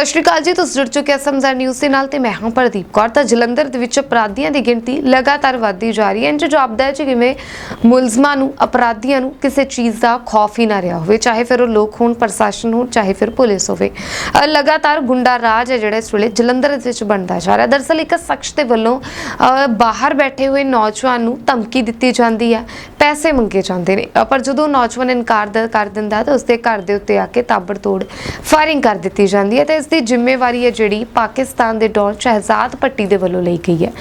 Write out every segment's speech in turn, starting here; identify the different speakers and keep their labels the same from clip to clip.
Speaker 1: ਸਤਿ ਸ਼੍ਰੀ ਅਕਾਲ ਜੀ, ਤੁਸੀਂ ਜੁੜ ਚੁੱਕੇ ਹੋ ਸਮਝਾ ਨਿਊਜ਼ ਦੇ ਨਾਲ ਤੇ ਮੈਂ ਹਾਂ ਪ੍ਰਦੀਪ ਕੌਰ। ਤਾਂ ਜਲੰਧਰ ਦੇ ਵਿੱਚ ਅਪਰਾਧੀਆਂ ਦੀ ਗਿਣਤੀ ਲਗਾਤਾਰ ਵੱਧਦੀ ਜਾ ਰਹੀ ਹੈ। ਇੰਜ ਜਾਪਦਾ ਹੈ ਕਿ ਕਿਵੇਂ ਮੁਲਜ਼ਮਾਂ ਨੂੰ, ਅਪਰਾਧੀਆਂ ਨੂੰ ਕਿਸੇ ਚੀਜ਼ ਦਾ ਖੌਫ ਹੀ ਨਾ ਰਿਹਾ ਹੋਵੇ, ਚਾਹੇ ਫਿਰ ਉਹ ਲੋਕ ਹੋਣ, ਪ੍ਰਸ਼ਾਸਨ ਹੋਣ, ਚਾਹੇ ਫਿਰ ਪੁਲਿਸ ਹੋਵੇ। ਲਗਾਤਾਰ ਗੁੰਡਾ ਰਾਜ ਹੈ ਜਿਹੜਾ ਇਸ ਵੇਲੇ ਜਲੰਧਰ ਦੇ ਵਿੱਚ ਬਣਦਾ ਜਾ ਰਿਹਾ। ਦਰਅਸਲ ਇੱਕ ਸ਼ਖਸ ਦੇ ਵੱਲੋਂ ਬਾਹਰ ਬੈਠੇ ਹੋਏ ਨੌਜਵਾਨ ਨੂੰ ਧਮਕੀ ਦਿੱਤੀ ਜਾਂਦੀ ਹੈ, ਪੈਸੇ ਮੰਗੇ ਜਾਂਦੇ ਨੇ। ਪਰ ਜਦੋਂ ਨੌਜਵਾਨ ਇਨਕਾਰ ਦ- ਕਰ ਦਿੰਦਾ ਤਾਂ ਉਸਦੇ ਘਰ ਦੇ ਉੱਤੇ ਆ ਕੇ ਤਾਬੜਤੋੜ ਫਾਇਰਿੰਗ ਕਰ ਦਿੱਤੀ ਜਾਂਦੀ ਹੈ ਤੇ ਇਸ ਦੀ ਜ਼ਿੰਮੇਵਾਰੀ ਹੈ ਜਿਹੜੀ ਪਾਕਿਸਤਾਨ ਦੇ ਡੌਨ ਸ਼ਹਿਜ਼ਾਦ ਪੱਟੀ ਦੇ ਵੱਲੋਂ ਲਈ ਗਈ ਹੈ।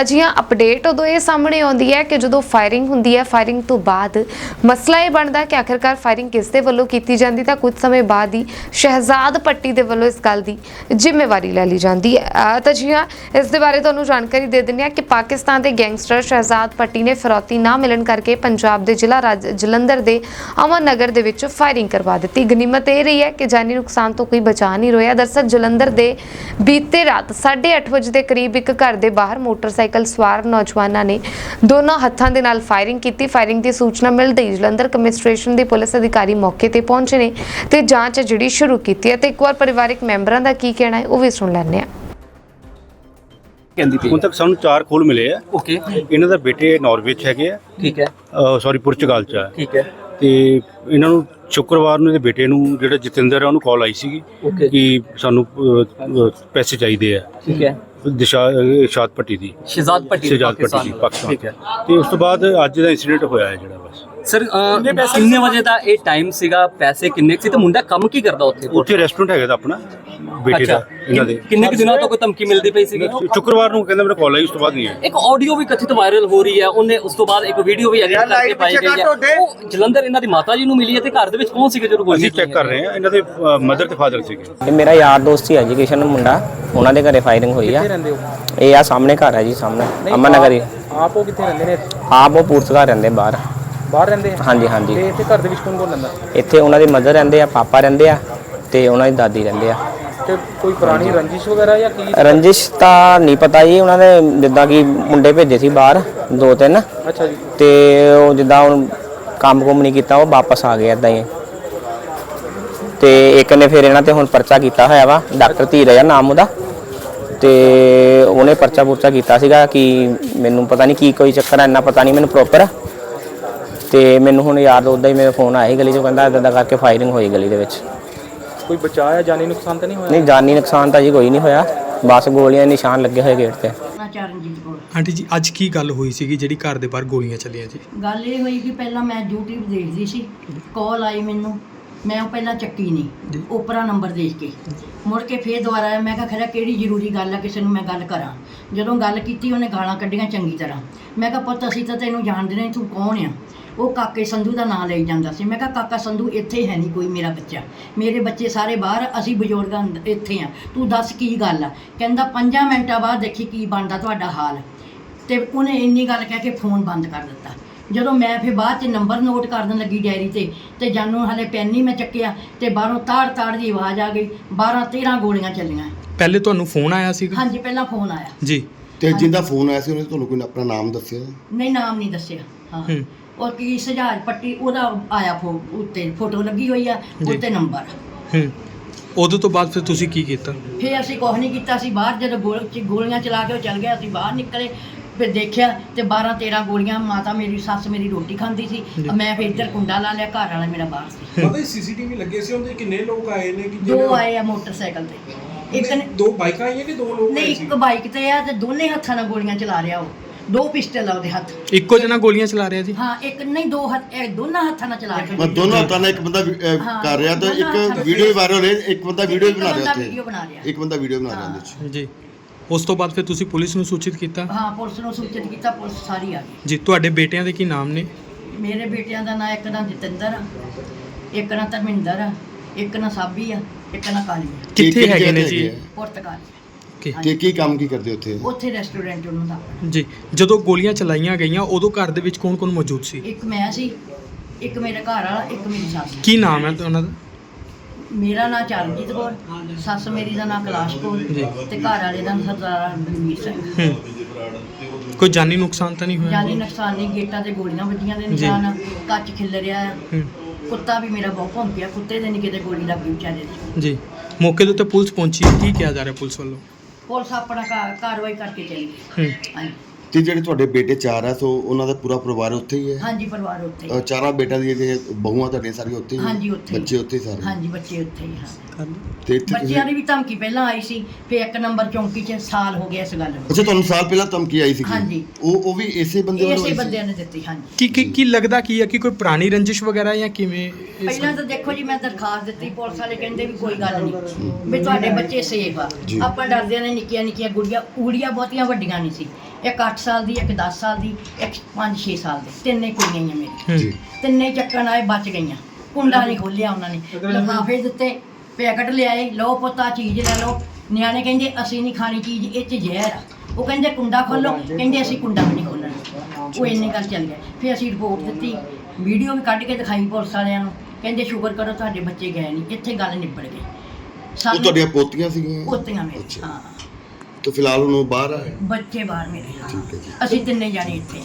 Speaker 1: ਅਜਿਹਾ ਅਪਡੇਟ ਉਦੋਂ ਇਹ ਸਾਹਮਣੇ ਆਉਂਦੀ ਹੈ ਕਿ ਜਦੋਂ ਫਾਇਰਿੰਗ ਹੁੰਦੀ ਹੈ ਫਾਇਰਿੰਗ ਤੋਂ ਬਾਅਦ ਮਸਲਾ ਇਹ ਬਣਦਾ ਕਿ ਆਖਿਰਕਾਰ ਫਾਇਰਿੰਗ ਕਿਸ ਦੇ ਵੱਲੋਂ ਕੀਤੀ ਜਾਂਦੀ, ਤਾਂ ਕੁਝ ਸਮੇਂ ਬਾਅਦ ਹੀ ਸ਼ਹਿਜ਼ਾਦ ਪੱਟੀ ਦੇ ਵੱਲੋਂ ਇਸ ਗੱਲ ਦੀ ਜ਼ਿੰਮੇਵਾਰੀ ਲੈ ਲਈ ਜਾਂਦੀ ਹੈ। ਤਾਂ ਜੀ ਹਾਂ, ਇਸ ਦੇ ਬਾਰੇ ਤੁਹਾਨੂੰ ਜਾਣਕਾਰੀ ਦੇ ਦਿੰਦੇ ਹਾਂ ਕਿ ਪਾਕਿਸਤਾਨ ਦੇ ਗੈਂਗਸਟਰ ਸ਼ਹਿਜ਼ਾਦ ਪੱਟੀ ਨੇ ਫਿਰੌਤੀ ਨਾ ਮਿਲਣ ਕਰਕੇ ਪੰਜਾਬ ਦੇ ਜ਼ਿਲ੍ਹਾ ਰਾਜ, ਜਲੰਧਰ ਦੇ ਅਮਨ ਨਗਰ ਦੇ ਵਿੱਚ ਫਾਇਰਿੰਗ ਕਰਵਾ ਦਿੱਤੀ। ਗਨੀਮਤ ਇਹ ਰਹੀ ਹੈ ਕਿ ਜਾਨੀ ਨੁਕਸਾਨ ਤੋਂ ਕੋਈ ਬਚਾ ਨਹੀਂ ਰੋਇਆ। ਦਰਸਲ ਜਲੰਧਰ ਦੇ ਬੀਤੇ ਰਾਤ 8:30 ਵਜੇ ਦੇ ਕਰੀਬ ਇੱਕ ਘਰ ਦੇ ਬਾਹਰ ਮੋਟਰਸਾਈਕਲ ਸਵਾਰ ਨੌਜਵਾਨਾਂ ਨੇ ਦੋਨਾਂ ਹੱਥਾਂ ਦੇ ਨਾਲ ਫਾਇਰਿੰਗ ਕੀਤੀ। ਫਾਇਰਿੰਗ ਦੀ ਸੂਚਨਾ ਮਿਲਦੇ ਹੀ ਜਲੰਧਰ ਕਮਿਸਟ੍ਰੇਸ਼ਨ ਦੇ ਪੁਲਿਸ ਅਧਿਕਾਰੀ ਮੌਕੇ ਤੇ ਪਹੁੰਚੇ ਨੇ ਤੇ ਜਾਂਚ ਜਿਹੜੀ ਸ਼ੁਰੂ ਕੀਤੀ ਹੈ। ਤੇ ਇੱਕ ਵਾਰ ਪਰਿਵਾਰਕ ਮੈਂਬਰਾਂ ਦਾ ਕੀ ਕਹਿਣਾ ਹੈ ਉਹ ਵੀ ਸੁਣ ਲੈਂਦੇ ਹਾਂ।
Speaker 2: ਕਹਿੰਦੀ ਪਈ
Speaker 3: ਹੁਣ ਤੱਕ ਸਾਨੂੰ ਚਾਰ ਖੋਲ ਮਿਲੇ ਆ।
Speaker 2: ਓਕੇ।
Speaker 3: ਇਹਨਾਂ ਦਾ ਬੇਟੇ ਨਾਰਵੇ 'ਚ ਹੈਗੇ ਆ।
Speaker 2: ਠੀਕ ਹੈ।
Speaker 3: ਸੌਰੀ ਪੁਰਤਗਾਲ 'ਚ ਆ।
Speaker 2: ਠੀਕ ਹੈ।
Speaker 3: ਤੇ ਇਹਨਾਂ ਨੂੰ ਸ਼ੁੱਕਰਵਾਰ ਨੂੰ ਇਹਦੇ ਬੇਟੇ ਨੂੰ ਜਿਹੜਾ ਜਤਿੰਦਰ ਆ ਉਹਨੂੰ ਕਾਲ ਆਈ ਸੀਗੀ ਕਿ ਸਾਨੂੰ ਪੈਸੇ ਚਾਹੀਦੇ ਆ।
Speaker 2: ਠੀਕ ਹੈ।
Speaker 3: ਦਿਸ਼ਾ ਸ਼ਾਦ ਪੱਟੀ ਦੀ।
Speaker 2: ਸ਼ਹਿਜ਼ਾਦ ਪੱਟੀ
Speaker 3: ਸ਼ਹਿਜ਼ਾਦ ਪੱਟੀ ਦੀ ਪਾਕਿਸਤਾਨ
Speaker 2: ਠੀਕ ਹੈ
Speaker 3: ਤੇ ਉਸ ਤੋਂ ਬਾਅਦ ਅੱਜ ਦਾ ਇਨਸੀਡੈਂਟ ਹੋਇਆ ਹੈ ਜਿਹੜਾ।
Speaker 2: ਸਰ ਕਿੰਨੇ ਵਜੇ ਦਾ ਇਹ ਟਾਈਮ ਸੀਗਾ? ਪੈਸੇ ਕਿੰਨੇ ਸੀ? ਤੇ ਮੁੰਡਾ ਕੰਮ ਕੀ ਕਰਦਾ ਉੱਥੇ?
Speaker 3: ਉੱਥੇ ਰੈਸਟੋਰੈਂਟ ਹੈਗਾ ਤਾਂ ਆਪਣਾ ਬੇਟੇ ਦਾ ਇਹਨਾਂ ਦੇ।
Speaker 2: ਕਿੰਨੇ ਕੁ ਦਿਨਾਂ ਤੋਂ ਕੋਈ ਧਮਕੀ ਮਿਲਦੀ ਪਈ ਸੀਗੀ?
Speaker 3: ਸ਼ੁੱਕਰਵਾਰ ਨੂੰ ਕਹਿੰਦਾ ਮੇਰੇ ਕਾਲ ਆਈ ਉਸ ਤੋਂ ਬਾਅਦ ਨਹੀਂ ਹੈ
Speaker 2: ਇੱਕ ਆਡੀਓ ਵੀ ਕਥਿਤ ਵਾਇਰਲ ਹੋ ਰਹੀ ਹੈ ਉਹਨੇ ਉਸ ਤੋਂ ਬਾਅਦ ਇੱਕ ਵੀਡੀਓ ਵੀ ਐਡਿਟ ਕਰਕੇ ਪਾਈ ਗਈ ਹੈ। ਉਹ ਜਲੰਧਰ ਇਹਨਾਂ ਦੀ ਮਾਤਾ ਜੀ ਨੂੰ ਮਿਲੀ ਹੈ ਤੇ ਘਰ ਦੇ ਵਿੱਚ ਕੌਣ ਸੀਗੇ ਜਦੋਂ ਗੋਲੀ
Speaker 3: ਅਸੀਂ ਚੈੱਕ ਕਰ ਰਹੇ ਹਾਂ ਇਹਨਾਂ ਦੇ ਮਦਰ ਤੇ ਫਾਦਰ ਸੀਗੇ।
Speaker 4: ਇਹ ਮੇਰਾ ਯਾਰ ਦੋਸਤ ਹੀ ਐਜੂਕੇਸ਼ਨ ਮੁੰਡਾ। ਉਹਨਾਂ ਦੇ ਘਰੇ ਫਾਇਰਿੰਗ ਹੋਈ ਆ। ਇਹ ਆ ਸਾਹਮਣੇ ਘਰ ਹੈ ਜੀ ਸਾਹਮਣੇ। ਅਮਨ ਨਗਰ
Speaker 5: ਆਪ ਉਹ ਕਿੱਥੇ ਰਹਿੰਦੇ ਨੇ?
Speaker 4: ਆਪ ਉਹ ਪੁਰਤਗਾਲ ਰਹਿੰਦੇ ਬਾਹਰ।
Speaker 5: ਬਾਹਰ ਰਹਿੰਦੇ ਆ?
Speaker 4: ਹਾਂਜੀ ਹਾਂਜੀ।
Speaker 5: ਤੇ ਇੱਥੇ ਘਰ ਦੇ ਵਿੱਚ ਕੌਣ ਕੌਣ ਰਹਿੰਦਾ?
Speaker 4: ਇੱਥੇ ਉਹਨਾਂ ਦੀ ਮਦਰ ਰਹਿੰਦੇ ਆ ਪਾਪਾ ਰਹਿੰਦੇ ਆ ਤੇ ਉਹਨਾਂ ਦੀ ਦਾਦੀ ਰਹਿੰਦੇ ਆ।
Speaker 5: ਤੇ ਕੋਈ ਪੁਰਾਣੀ ਰੰਜਿਸ਼ ਵਗੈਰਾ ਜਾਂ ਕੀ?
Speaker 4: ਰੰਜਿਸ਼ ਤਾਂ ਨਹੀਂ ਪਤਾ ਜੀ ਉਹਨਾਂ ਨੇ ਜਿੱਦਾਂ ਕਿ ਮੁੰਡੇ ਭੇਜੇ ਸੀ ਬਾਹਰ ਦੋ ਤਿੰਨ।
Speaker 5: ਅੱਛਾ ਜੀ।
Speaker 4: ਤੇ ਉਹ ਜਿੱਦਾਂ ਹੁਣ ਕੰਮ ਕੁਮ ਨਹੀਂ ਕੀਤਾ ਉਹ ਵਾਪਸ ਆ ਗਏ ਏਦਾਂ ਹੀ। ਤੇ ਇੱਕ ਨੇ ਫਿਰ ਇਹਨਾਂ ਤੇ ਹੁਣ ਪਰਚਾ ਕੀਤਾ ਹੋਇਆ ਵਾ ਡਾਕਟਰ ਧੀਰਜ ਆ ਨਾਮ ਉਹਦਾ। ਤੇ ਉਹਨੇ ਪਰਚਾ ਪੁਰਚਾ ਕੀਤਾ ਸੀਗਾ ਕਿ ਮੈਨੂੰ ਪਤਾ ਨਹੀਂ ਕੀ ਕੋਈ ਚੱਕਰ ਆ ਇੰਨਾ ਪਤਾ ਨਹੀਂ ਮੈਨੂੰ ਪ੍ਰੋਪਰ ਤੇ ਮੈਨੂੰ ਹੁਣ ਯਾਦ ਉਦਾਂ ਹੀ ਮੇਰਾ ਫੋਨ ਆਇਆ ਸੀ ਗਲੀ ਚੋਂ ਕਹਿੰਦਾ ਇਦਾਂ ਕਰਕੇ ਫਾਇਰਿੰਗ ਹੋਈ ਗਲੀ ਦੇ ਵਿੱਚ।
Speaker 5: ਕੋਈ ਬਚਾਇਆ ਜਾਨੀ ਨੁਕਸਾਨ ਤਾਂ ਨਹੀਂ ਹੋਇਆ?
Speaker 4: ਨਹੀਂ ਜਾਨੀ ਨੁਕਸਾਨ ਤਾਂ ਜੀ ਕੋਈ ਨਹੀਂ ਹੋਇਆ। ਬਸ ਗੋਲੀਆਂ ਦੇ ਨਿਸ਼ਾਨ ਲੱਗੇ ਹੋਏ ਗੇਟ ਤੇ।
Speaker 6: ਮੈਂ ਚਰਨਜੀਤ ਕੌਰ।
Speaker 7: ਆਂਟੀ ਜੀ ਅੱਜ ਕੀ ਗੱਲ ਹੋਈ ਸੀਗੀ ਜਿਹੜੀ ਘਰ ਦੇ ਬਾਹਰ ਗੋਲੀਆਂ ਚੱਲੀਆਂ ਜੀ?
Speaker 6: ਗੱਲ ਇਹ ਹੋਈ ਕਿ ਪਹਿਲਾਂ ਮੈਂ YouTube ਦੇਖਦੀ ਸੀ ਕਾਲ ਆਈ ਮੈਨੂੰ। ਮੈਂ ਉਹ ਪਹਿਲਾਂ ਚੱਕੀ ਨਹੀਂ ਉਪਰਾ ਨੰਬਰ ਦੇਖ ਕੇ। ਮੁੜ ਕੇ ਫੇਰ ਦੁਬਾਰਾ ਆਇਆ ਮੈਂ ਕਿਹਾ ਖਰਾ ਕਿਹੜੀ ਜ਼ਰੂਰੀ ਗੱਲ ਆ ਕਿਸੇ ਨੂੰ ਮੈਂ ਗੱਲ ਕਰਾਂ? ਜਦੋਂ ਗੱਲ ਕੀਤੀ ਉਹਨੇ ਗਾਲਾਂ ਕੱਢੀਆਂ ਚੰਗੀ ਤਰ੍ਹਾਂ। ਮੈਂ ਕਿਹਾ ਪੁੱਤ ਅਸੀਂ ਤਾਂ ਤੈਨੂੰ ਜਾਣਦੇ ਨਹੀਂ ਤੂੰ ਕੌਣ ਆ? ਉਹ ਕਾਕੇ ਸੰਧੂ ਦਾ ਨਾਂ ਲਈ ਜਾਂਦਾ ਸੀ। ਮੈਂ ਕਿਹਾ ਕਾਕਾ ਸੰਧੂ ਇੱਥੇ ਹੈ ਨਹੀਂ ਕੋਈ ਮੇਰਾ ਬੱਚਾ। ਮੇਰੇ ਬੱਚੇ ਸਾਰੇ ਬਾਹਰ ਅਸੀਂ ਬਜ਼ੁਰਗਾਂ ਇੱਥੇ ਆ। ਤੂੰ ਦੱਸ ਕੀ ਗੱਲ ਆ? ਕਹਿੰਦਾ 5 ਮਿੰਟਾਂ ਬਾਅਦ ਦੇਖੀ ਕੀ ਬਣਦਾ ਤੁਹਾਡਾ ਹਾਲ। ਤੇ ਉਹਨੇ ਇੰਨੀ ਗੱਲ ਕਹਿ ਕੇ ਫੋਨ ਬੰਦ ਕਰ ਦਿੱਤਾ। ਜਦੋਂ ਮੈਂ ਫਿਰ ਬਾਅਦ ਚ ਨੰਬਰ ਨੋਟ ਕਰਨ ਲੱਗੀ ਡਾਇਰੀ ਤੇ ਤੇ ਜਾਨੂੰ ਹਲੇ ਪੈਨ ਨਹੀਂ ਮੈਂ ਚੱਕਿਆ ਤੇ ਬਾਹਰੋਂ ਤਾੜ ਤਾੜ ਦੀ ਆਵਾਜ਼ ਆ ਗਈ 12 13 ਗੋਲੀਆਂ ਚੱਲੀਆਂ।
Speaker 7: ਪਹਿਲੇ ਤੁਹਾਨੂੰ ਫੋਨ ਆਇਆ ਸੀਗਾ?
Speaker 6: ਹਾਂਜੀ ਪਹਿਲਾਂ ਫੋਨ ਆਇਆ।
Speaker 7: ਜੀ।
Speaker 8: ਤੇ ਜਿੰਦਾ ਫੋਨ ਆਇਆ ਸੀ ਉਹਨੇ ਤੁਹਾਨੂੰ ਕੋਈ ਆਪਣਾ ਨਾਮ ਦੱਸਿਆ?
Speaker 6: ਨਹੀਂ ਨਾਮ ਨਹੀਂ ਦੱਸਿਆ ਹਾਂ।
Speaker 7: ਹੂੰ।
Speaker 6: ਔਰ ਕੀ ਸਜਾਜ ਪੱਟੀ ਉਹਦਾ ਆਇਆ ਫੋ ਉੱਤੇ ਫੋਟੋ ਲੱਗੀ ਹੋਈ ਆ
Speaker 7: ਜੀ।
Speaker 6: ਉੱਤੇ ਨੰਬਰ।
Speaker 7: ਹੂੰ। ਉਦੋਂ ਤੋਂ ਬਾਅਦ ਫਿਰ ਤੁਸੀਂ ਕੀ ਕੀਤਾ?
Speaker 6: ਫਿਰ ਅਸੀਂ ਕੁਛ ਨਹੀਂ ਕੀਤਾ ਸੀ ਬਾਹਰ ਜਦੋਂ ਗੋਲ- ਚ ਗੋਲੀਆਂ ਚਲਾ ਕੇ ਉਹ ਚੱਲ ਗਿਆ ਅਸੀਂ ਬਾਹਰ ਨਿਕਲੇ ਫਿਰ ਦੇਖਿਆ ਤੇ 12 13 ਗੋਲੀਆਂ ਮਾਤਾ ਮੇਰੀ ਸੱਸ ਮੇਰੀ ਰੋਟੀ ਖਾਂਦੀ ਸੀ ਮੈਂ ਫਿਰ ਇੱਧਰ ਕੁੰਡਾ ਲਾ ਲਿਆ ਘਰ ਵਾਲਾ ਮੇਰਾ ਬਾਹਰ ਸੀ।
Speaker 9: ਪਤਾ ਸੀਸੀਟੀਵੀ ਲੱਗੇ ਸੀ ਉਹਦੇ ਕਿੰਨੇ ਲੋਕ ਆਏ ਨੇ ਕਿ
Speaker 6: ਦੋ ਆਏ ਆ ਮੋਟਰਸਾਈਕਲ ਤੇ। ਇੱਕ ਨੇ
Speaker 9: ਦੋ ਬਾਈਕਾਂ ਆਈਆਂ ਕਿ ਦੋ ਲੋਕ
Speaker 6: ਨਹੀਂ
Speaker 9: ਸੀ?
Speaker 6: ਇੱਕ ਬਾਈਕ ਤੇ ਆ ਤੇ ਦੋਨੇ ਹੱਥਾਂ ਨਾਲ ਗੋਲੀਆਂ ਚਲਾ ਰਿਹਾ ਉਹ। ਦੋ ਪਿਸਟਲ ਆ ਉਹਦੇ ਹੱਥ।
Speaker 7: ਇੱਕੋ ਜਣਾ ਗੋਲੀਆਂ ਚਲਾ ਰਿਹਾ ਜੀ
Speaker 6: ਹਾਂ ਇੱਕ ਨਹੀਂ ਦੋ ਹੱਥ ਇਹ ਦੋਨਾਂ ਹੱਥਾਂ ਨਾਲ ਚਲਾ ਰਿਹਾ
Speaker 8: ਮੈਂ ਦੋਨੋਂ ਹੱਥਾਂ ਨਾਲ ਇੱਕ ਬੰਦਾ ਕਰ ਰਿਹਾ ਤਾਂ ਇੱਕ ਵੀਡੀਓ ਵੀ ਵਾਇਰਲ ਹੋ ਰਹੀ ਇੱਕ ਬੰਦਾ ਵੀਡੀਓ ਬਣਾ ਰਿਹਾ
Speaker 6: ਵੀਡੀਓ ਬਣਾ ਰਿਹਾ।
Speaker 8: ਉੱਥੇ ਇੱਕ ਬੰਦਾ ਵੀਡੀਓ ਬਣਾ ਰਿਹਾ ਉਹਦੇ ਵਿੱਚ।
Speaker 7: ਜੀ। ਉਸ ਤੋਂ ਬਾਅਦ ਫਿਰ ਤੁਸੀਂ ਪੁਲਿਸ ਨੂੰ ਸੂਚਿਤ ਕੀਤਾ?
Speaker 6: ਹਾਂ ਪੁਲਿਸ ਨੂੰ ਸੂਚਿਤ ਕੀਤਾ ਪੁਲਿਸ ਸਾਰੀ ਆ ਗਈ।
Speaker 7: ਜੀ ਤੁਹਾਡੇ ਬੇਟਿਆਂ ਦੇ ਕੀ ਨਾਮ ਨੇ?
Speaker 6: ਮੇਰੇ ਬੇਟਿਆਂ ਦਾ ਨਾਂ ਇੱਕ ਨਾਂ ਜਤਿੰਦਰ ਆ ਇੱਕ ਨਾਂ ਧਰਮਿੰਦਰ ਆ ਇੱਕ ਨਾਂ ਸਾਬੀ ਆ ਇੱਕ ਨਾਂ ਕਾਲੀ ਆ।
Speaker 8: ਕੀ-
Speaker 7: ਕਿੱਥੇ
Speaker 8: ਕਿਹੜੀ
Speaker 7: ਹੈਗੇ ਨੇ
Speaker 8: ਜਗ੍ਹਾ
Speaker 7: ਜੀ
Speaker 8: ਹੈਗੇ?
Speaker 6: ਪੁਰਤਗਾਲ।
Speaker 7: Okay,
Speaker 8: ਤੇ ਕੀ ਕੰਮ ਕੀ ਕਰਦੇ ਉੱਥੇ?
Speaker 6: ਉੱਥੇ ਰੈਸਟੋਰੈਂਟ ਉਹਨਾਂ ਦਾ। ਆਪਣਾ।
Speaker 7: ਜੀ ਜਦੋਂ ਗੋਲੀਆਂ ਚਲਾਈਆਂ ਗਈਆਂ ਉਦੋਂ ਘਰ ਦੇ ਵਿੱਚ ਕੌਣ-ਕੌਣ ਮੌਜੂਦ ਸੀ?
Speaker 6: ਇੱਕ ਮੈਂ ਸੀ ਇੱਕ ਮੇਰੇ ਘਰ ਵਾਲਾ ਇੱਕ ਮੇਰੀ ਸੱਸ।
Speaker 7: ਕੀ ਨਾਮ ਹੈ ਉਹਨਾਂ ਦਾ?
Speaker 6: ਮੇਰਾ ਨਾਂ ਚਰਨਜੀਤ ਕੌਰ ਸੱਸ ਮੇਰੀ ਦਾ ਨਾਂ ਕੈਲਾਸ਼ ਕੌਰ। ਤੇ ਘਰ ਵਾਲੇ ਦਾ ਸਰਦਾਰ ਬਲਵੀਰ ਸਿੰਘ।
Speaker 7: ਕੋਈ ਜਾਨੀ ਨੁਕਸਾਨ ਤਾਂ ਨਹੀਂ ਹੋਇਆ?
Speaker 6: ਜਾਨੀ ਨੁਕਸਾਨ ਨਹੀਂ ਗੇਟਾਂ ਤੇ ਗੋਲੀਆਂ ਵੱਜੀਆਂ ਦੇ ਨਿਸ਼ਾਨ ਕੱਚ ਖਿਲ ਰਿਹਾ। ਕੁੱਤਾ ਵੀ ਮੇਰਾ ਬਹੁਤ ਭੌਂਕਿਆ ਕੁੱਤੇ ਦੇ ਨਹੀਂ ਕਿਤੇ ਗੋਲੀ ਲੱਗੀ ਵਿਚਾਰੇ ਦੀ।
Speaker 7: ਜੀ। ਮੌਕੇ ਦੇ ਉੱਤੇ ਪੁਲਿਸ ਪਹੁੰਚੀ। ਕੀ ਕਿਹਾ ਜਾ ਰਿਹਾ ਪੁਲਿਸ ਵੱਲੋਂ?
Speaker 6: ਪੁਲਿਸ ਆਪਣਾ ਕਾਰਵਾਈ ਕਰਕੇ ਚਲੀ ਗਈ। ਹਾਂਜੀ।
Speaker 8: ਤੇ ਜਿਹੜੇ ਤੁਹਾਡੇ ਬੇਟੇ ਚਾਰ ਆ ਸੋ ਉਹਨਾਂ ਦਾ ਪੂਰਾ ਪਰਿਵਾਰ ਉੱਥੇ ਹੀ ਹੈ?
Speaker 6: ਹਾਂਜੀ ਪਰਿਵਾਰ ਉੱਥੇ ਹੀ।
Speaker 8: ਅ, ਚਾਰਾਂ ਬੇਟਾਂ ਦੀਆਂ ਜਿਹੜੀਆਂ ਬਹੂਆਂ ਤੁਹਾਡੀਆਂ ਸਾਰੀਆਂ ਉੱਥੇ ਹੀ
Speaker 6: ਹਾਂਜੀ, ਉੱਥੇ ਹੀ।
Speaker 8: ਬੱਚੇ ਉੱਥੇ ਹੀ ਸਾਰੇ?
Speaker 6: ਹਾਂਜੀ ਬੱਚੇ ਉੱਥੇ ਹੀ ਹਾਂ।
Speaker 8: ਤੇ ਇੱਥੇ ਤੁਸੀਂ
Speaker 6: ਬੱਚਿਆਂ ਦੀ ਵੀ ਧਮਕੀ ਪਹਿਲਾਂ ਆਈ ਸੀ ਫਿਰ ਇੱਕ ਨੰਬਰ ਚੌਂਕੀ 'ਚ ਸਾਲ ਹੋ ਗਿਆ ਇਸ ਗੱਲ ਨੂੰ।
Speaker 8: ਅੱਛਾ ਤੁਹਾਨੂੰ ਸਾਲ ਪਹਿਲਾਂ ਧਮਕੀ ਆਈ ਸੀ
Speaker 6: ਹਾਂਜੀ।
Speaker 8: ਉਹ ਉਹ ਵੀ ਇਸੇ ਬੰਦੇ ਵੱਲੋਂ
Speaker 6: ਇਸੇ
Speaker 8: ਆਈ ਸੀ?
Speaker 6: ਬੰਦਿਆਂ ਨੇ ਦਿੱਤੀ ਹਾਂਜੀ।
Speaker 7: ਕੀ ਕੀ ਕੀ ਲੱਗਦਾ ਕੀ ਹੈ ਕਿ ਕੋਈ ਪੁਰਾਣੀ ਰੰਜਿਸ਼ ਵਗੈਰਾ ਜਾਂ ਕਿਵੇਂ ਇਹ
Speaker 6: ਪਹਿਲਾਂ ਤਾਂ ਦੇਖੋ ਜੀ ਮੈਂ ਦਰਖਾਸਤ ਦਿੱਤੀ ਪੁਲਿਸ ਵਾਲੇ ਕਹਿੰਦੇ ਵੀ ਕੋਈ ਗੱਲ ਨਹੀਂ ਵੀ ਤੁਹਾਡੇ ਬੱਚੇ ਸੇਫ ਆ।
Speaker 8: ਜੀ।
Speaker 6: ਆਪਾਂ ਡਰਦੇ ਨੇ ਨਿੱਕੀਆਂ ਨਿੱਕੀਆਂ ਗੁੜੀਆਂ ਊੜੀਆਂ ਬਹੁਤੀਆਂ ਵੱਡੀਆਂ ਨਹੀਂ ਸੀ। ਇੱਕ 8 ਸਾਲ ਦੀ ਇੱਕ 10 ਸਾਲ ਦੀ ਇੱਕ 5-6 ਸਾਲ ਦੀ। ਤਿੰਨੇ ਕੁੜੀਆਂ ਹੀ ਆ ਮੇਰੀ
Speaker 7: ਹੂੰ।
Speaker 6: ਤਿੰਨੇ ਚੱਕਣ ਆਏ ਬਚ ਗਈਆਂ। ਕੁੰਡਾ ਨਹੀਂ ਖੋਲਿਆ ਉਹਨਾਂ ਨੇ। ਲਿਫਾਫੇ ਦਿੱਤੇ ਪੈਕਟ ਲਿਆਏ ਲਓ ਪੁੱਤਾ ਚੀਜ਼ ਲੈ ਲਓ। ਨਿਆਣੇ ਕਹਿੰਦੇ ਅਸੀਂ ਨਹੀਂ ਖਾਣੀ ਚੀਜ਼ ਇਹ ਚ ਜ਼ਹਿਰ ਆ। ਉਹ ਕਹਿੰਦੇ ਕੁੰਡਾ ਖੋਲੋ ਕਹਿੰਦੇ ਅਸੀਂ ਕੁੰਡਾ ਵੀ ਨਹੀਂ ਖੋਲਣਾ ਉਹ ਇੰਨੀ ਗੱਲ ਚੱਲ ਗਿਆ ਫਿਰ ਅਸੀਂ ਰਿਪੋਰਟ ਦਿੱਤੀ। ਵੀਡੀਓ ਵੀ ਕੱਢ ਕੇ ਦਿਖਾਈ ਪੁਲਿਸ ਵਾਲਿਆਂ ਨੂੰ। ਕਹਿੰਦੇ ਸ਼ੁਕਰ ਕਰੋ ਤੁਹਾਡੇ ਬੱਚੇ ਗਏ ਨਹੀਂ। ਇੱਥੇ ਗੱਲ ਨਿਬੜ ਗਈ।
Speaker 8: ਉਹ ਤੁਹਾਡੀਆਂ ਪੋਤੀਆਂ ਸੀਗੀਆਂ?
Speaker 6: ਪੋਤੀਆਂ ਮੇਰੇ
Speaker 8: ਅੱਛਾ।
Speaker 6: ਹਾਂ।
Speaker 8: ਤੇ ਫਿਲਹਾਲ ਹੁਣ ਉਹ ਬਾਹਰ ਆ
Speaker 6: ਬੱਚੇ ਬਾਹਰ ਮੇਰੇ।
Speaker 8: ਠੀਕ ਹੈ ਜੀ।
Speaker 6: ਅਸੀਂ ਤਿੰਨੇ ਜਾਣੇ ਇੱਥੇ